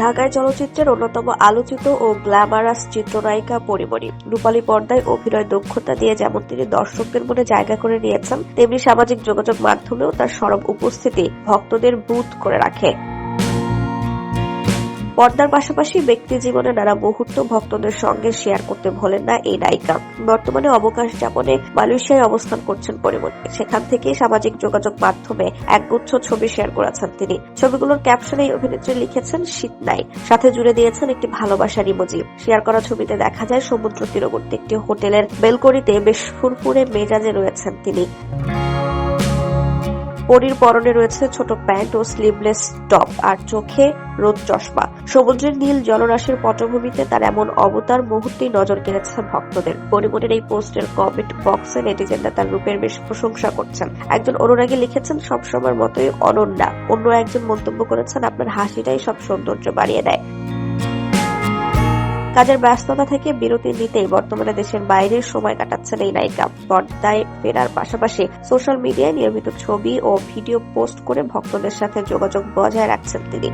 ঢাকায় চলচ্চিত্রের অন্যতম আলোচিত ও গ্ল্যামারাস চিত্রনায়িকা পরিমণি। রূপালী পর্দায় অভিনয় দক্ষতা দিয়ে যেমন তিনি দর্শকদের মনে জায়গা করে নিয়েছেন, তেমনি সামাজিক যোগাযোগ মাধ্যমেও তার সরব উপস্থিতি ভক্তদের বুথ করে রাখে। পর্দার পাশাপাশি ব্যক্তি জীবনে নানা মুহূর্ত ভক্তদের সঙ্গে শেয়ার করতে ভোলেন না এই নায়িকা। বর্তমানে অবকাশ যাপনে মালয়েশিয়ায় অবস্থান করছেন পরিমণি সেখান থেকে সামাজিক যোগাযোগ মাধ্যমে একগুচ্ছ ছবি শেয়ার করেছেন তিনি। ছবিগুলোর ক্যাপশনে অভিনেত্রী লিখেছেন, শীত নাই। সাথে জুড়ে দিয়েছেন একটি ভালোবাসার ইমোজি শেয়ার করা ছবিতে দেখা যায় সমুদ্র তীরবর্তী একটি হোটেলের বেলকনিতে বেশ ফুরফুরে মেজাজে রয়েছেন তিনি। পরির পরনে রয়েছে ছোট প্যান্ট ও স্লিভলেস টপ আর চোখে রোদ চশমা। সমুদ্রের নীল জলরাশির পটভূমিতে তার এমন অবতার মুহূর্তেই নজর কেড়েছে ভক্তদের। পরিমণির এই পোস্টের কমেন্ট বক্সে নেটিজেনরা তার রূপের বেশ প্রশংসা করছেন। একজন অনুরাগী লিখেছেন, সবসময়ের মতোই অনন্যা। অন্য একজন মন্তব্য করেছেন, আপনার হাসিটাই সব সৌন্দর্য বাড়িয়ে দেয়। কাজের ব্যস্ততা থেকে বিরতি নিতেই বর্তমানে দেশের বাইরে সময় কাটাচ্ছেন এই নায়িকা। পর্দায় ফেরার পাশাপাশি সোশ্যাল মিডিয়ায় নিয়মিত ছবি ও ভিডিও পোস্ট করে ভক্তদের সাথে যোগাযোগ বজায় রাখছেন তিনি।